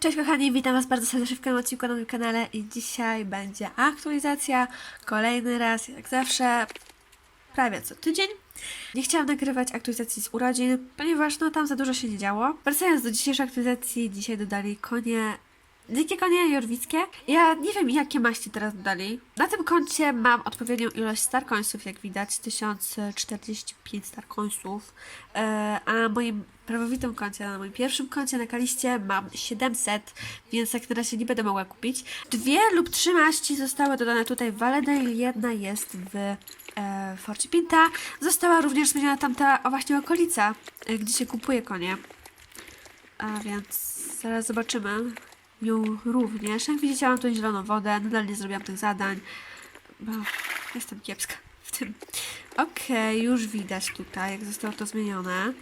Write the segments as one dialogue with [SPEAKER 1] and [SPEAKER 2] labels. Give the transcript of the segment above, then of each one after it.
[SPEAKER 1] Cześć kochani, witam Was bardzo serdecznie w kolejnym odcinku na moim kanale i dzisiaj będzie aktualizacja, kolejny raz, jak zawsze, prawie co tydzień. Nie chciałam nagrywać aktualizacji z urodzin, ponieważ no tam za dużo się nie działo. Wracając do dzisiejszej aktualizacji, dzisiaj dodali konie, dzikie konie jorwickie. Ja nie wiem jakie maści teraz dodali. Na tym koncie mam odpowiednią ilość starkońców, jak widać, 1045 starkońców, e, a na moim prawowitym koncie, na moim pierwszym koncie na kaliście mam 700, więc jak na razie nie będę mogła kupić. Dwie lub trzy maści zostały dodane tutaj w Valedale, jedna jest w e, Pinta. Została również zmieniona tamta o właśnie okolica, e, gdzie się kupuje konie. A więc zaraz zobaczymy ją również. Jak widzicie mam tu zieloną wodę, nadal nie zrobiłam tych zadań, bo jestem kiepska w tym. Okej, już widać tutaj, jak zostało to zmienione.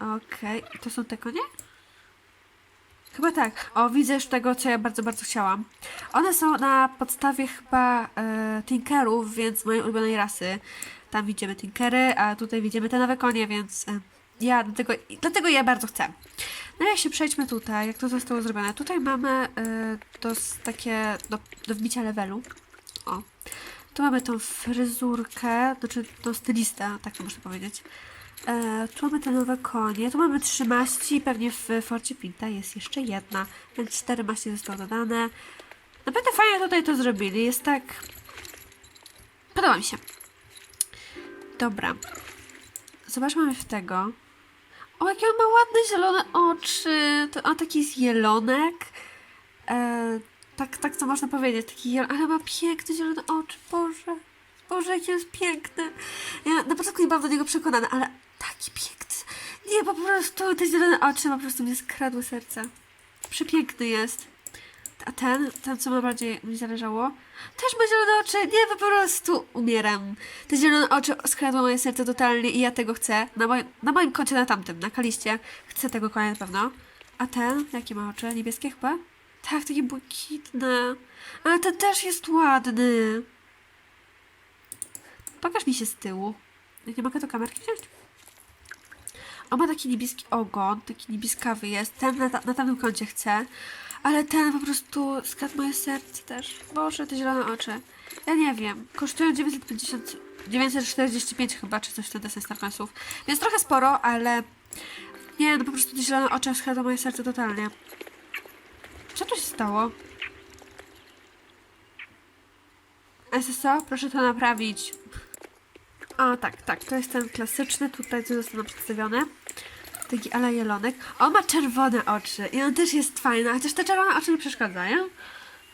[SPEAKER 1] Okej, to są te konie? Chyba tak. O, widzę już tego, co ja bardzo, bardzo chciałam. One są na podstawie chyba e, Tinkerów, więc mojej ulubionej rasy. Tam widzimy Tinkery, a tutaj widzimy te nowe konie, więc e, ja dlatego, dlatego ja bardzo chcę. No i się przejdźmy tutaj, jak to zostało zrobione. Tutaj mamy e, to takie do, do wbicia levelu. O. Tu mamy tą fryzurkę, znaczy tą stylistę, tak to można powiedzieć. E, tu mamy te nowe konie, tu mamy trzy maści, pewnie w Forcie Pinta jest jeszcze jedna, więc cztery maści zostały dodane. Naprawdę fajnie tutaj to zrobili, jest tak... Podoba mi się. Dobra. Zobaczmy w tego. O, jakie on ma ładne zielone oczy. To on taki jest jelonek. E, tak, tak co można powiedzieć, taki jel... ale ma piękne zielone oczy, Boże. Boże, jaki jest piękny. Ja na początku nie byłam do niego przekonana, ale taki piękny. Nie, po prostu te zielone oczy po prostu mnie skradły serce. Przepiękny jest. A ten, ten co bardziej mi zależało, też ma zielone oczy. Nie, po prostu umieram. Te zielone oczy skradły moje serce totalnie i ja tego chcę. Na moim, na moim koncie, na tamtym, na kaliście. Chcę tego konia na pewno. A ten, jakie ma oczy? Niebieskie chyba? Tak, takie błękitne. Ale ten też jest ładny. Pokaż mi się z tyłu. Jak nie mogę to kamerki wziąć? On ma taki niebieski ogon, taki niebieskawy jest. Ten na, na tamtym kącie chcę. Ale ten po prostu skradł moje serce też. Boże, te zielone oczy. Ja nie wiem. Kosztują 950, 945 chyba, czy coś w ten deseń starkońców. Więc trochę sporo, ale... Nie, no po prostu te zielone oczy skradły moje serce totalnie. Co tu się stało? SSO, proszę to naprawić. O, tak, tak, to jest ten klasyczny, tutaj co został nam przedstawiony. Taki ala jelonek. On ma czerwone oczy i on też jest fajny, chociaż te czerwone oczy nie przeszkadzają.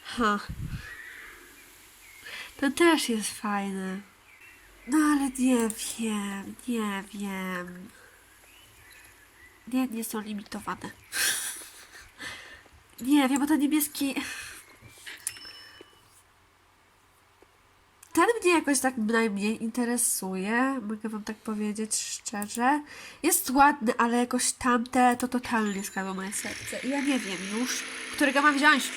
[SPEAKER 1] Ha. Ten też jest fajny. No ale nie wiem, nie wiem. Nie, nie są limitowane. Nie wiem, bo ten niebieski... Ten mnie jakoś tak najmniej interesuje, mogę wam tak powiedzieć szczerze. Jest ładny, ale jakoś tamte to totalnie skradło moje serce. I ja nie wiem już, którego mam wziąć.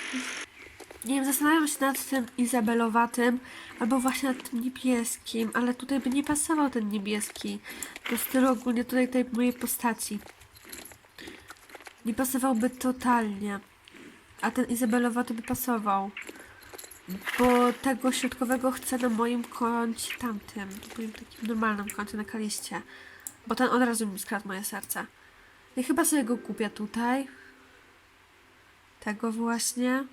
[SPEAKER 1] Nie wiem, zastanawiam się nad tym izabelowatym, albo właśnie nad tym niebieskim, ale tutaj by nie pasował ten niebieski do stylu ogólnie tutaj tej mojej postaci. Nie pasowałby totalnie, a ten izabelowaty by pasował. Bo tego środkowego chcę na moim koncie tamtym, moim takim normalnym koncie na kaliście. Bo ten od razu mi skradł moje serce. Ja chyba sobie go kupię tutaj. Tego właśnie.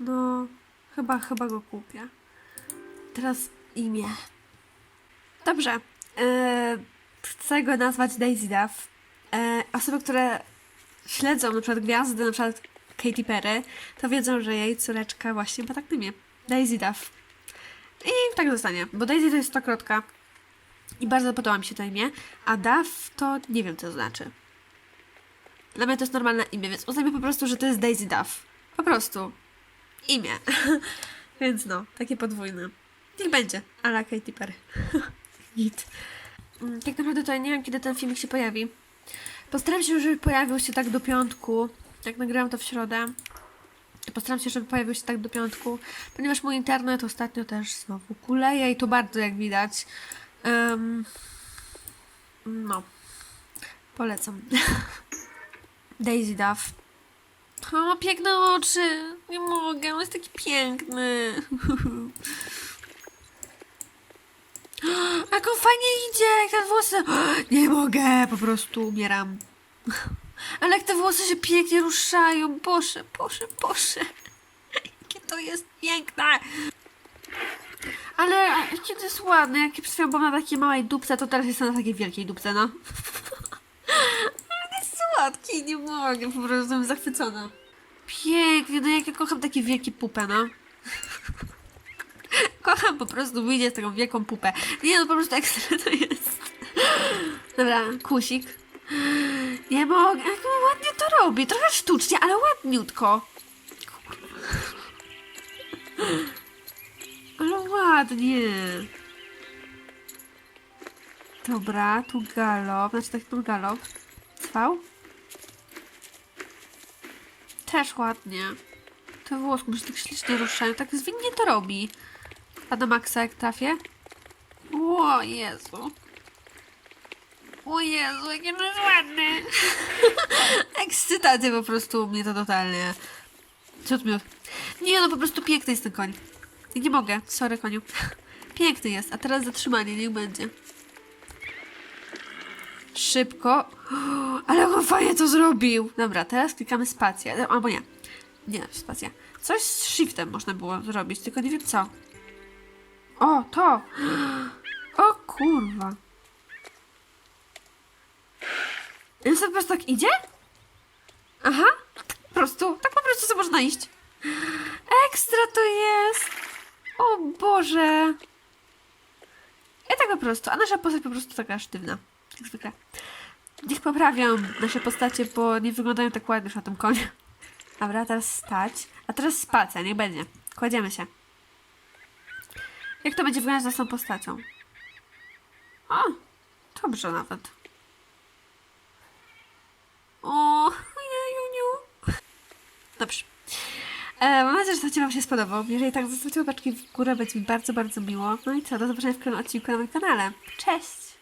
[SPEAKER 1] No, chyba, chyba go kupię. Teraz imię. Dobrze. Yy, chcę go nazwać Daisy Duff. Yy, osoby, które śledzą na przykład gwiazdy, na przykład Katy Perry, to wiedzą, że jej córeczka właśnie ma tak imię. Daisy Duff. I tak zostanie, bo Daisy to jest stokrotka. I bardzo podoba mi się to imię, a Duff to nie wiem co to znaczy. Dla mnie to jest normalne imię, więc uznajmy po prostu, że to jest Daisy Duff. Po prostu. Imię. więc no, takie podwójne. Niech będzie, ala Katy Perry. Git. Mm, Tak naprawdę to ja nie wiem, kiedy ten filmik się pojawi. Postaram się, żeby pojawił się tak do piątku. Jak nagrałam to w środę, to postaram się, żeby pojawił się tak do piątku, ponieważ mój internet ostatnio też znowu kuleje i to bardzo jak widać. Em, no, polecam. Daisy Duff. O, ma piękne oczy. Nie mogę, on jest taki piękny. Jak on fajnie idzie, jak te włosy. Nie mogę, po prostu umieram. Ale jak te włosy się pięknie ruszają. Boże, Boże, Boże. Jakie to jest piękne. Ale jakie to jest ładne. Jak przed chwilą byłam na takiej małej dupce, to teraz jestem na takiej wielkiej dupce, no. Ale słodki, nie mogę, po prostu jestem zachwycona. Pięknie, no jak ja kocham takie wielkie pupę, no. Kocham po prostu wyjdzie z taką wielką pupę. Nie no, po prostu ekstra to jest. Dobra, kusik. Nie mogę, ładnie to robi. Trochę sztucznie, ale ładniutko. Ale ładnie. Dobra, tu galop, znaczy tak tu galop. Trwał? Też ładnie. Włoski mi się tak ślicznie ruszają, tak zwinnie to robi. A na maksa jak trafię? O Jezu. O Jezu, jakie to jest ładne. Ekscytacja po prostu mnie to totalnie. Tu miał? Nie no, po prostu piękny jest ten koń. Nie mogę, sorry koniu. Piękny jest, a teraz zatrzymanie, niech będzie. Szybko. Ale on fajnie to zrobił. Dobra, teraz klikamy spację. Albo nie. Nie, spacja. Coś z shiftem można było zrobić, tylko nie wiem co. O, to! O kurwa. I on sobie po prostu tak idzie? Aha, tak po prostu, tak po prostu sobie można iść. Ekstra to jest! O Boże! I tak po prostu, a nasza postać po prostu taka sztywna. Jak zwykle. Niech poprawią nasze postacie, bo nie wyglądają tak ładnie już na tym koniu. Dobra, teraz stać. A teraz spacja, niech będzie. Kładziemy się. Jak to będzie wyglądać z naszą postacią? O, dobrze nawet. O, jejuniu. Dobrze. E, mam nadzieję, że to Wam się spodobał. Jeżeli tak, zostawcie łapeczki w górę, będzie mi bardzo, bardzo miło. No i co, do zobaczenia w kolejnym odcinku na moim kanale. Cześć!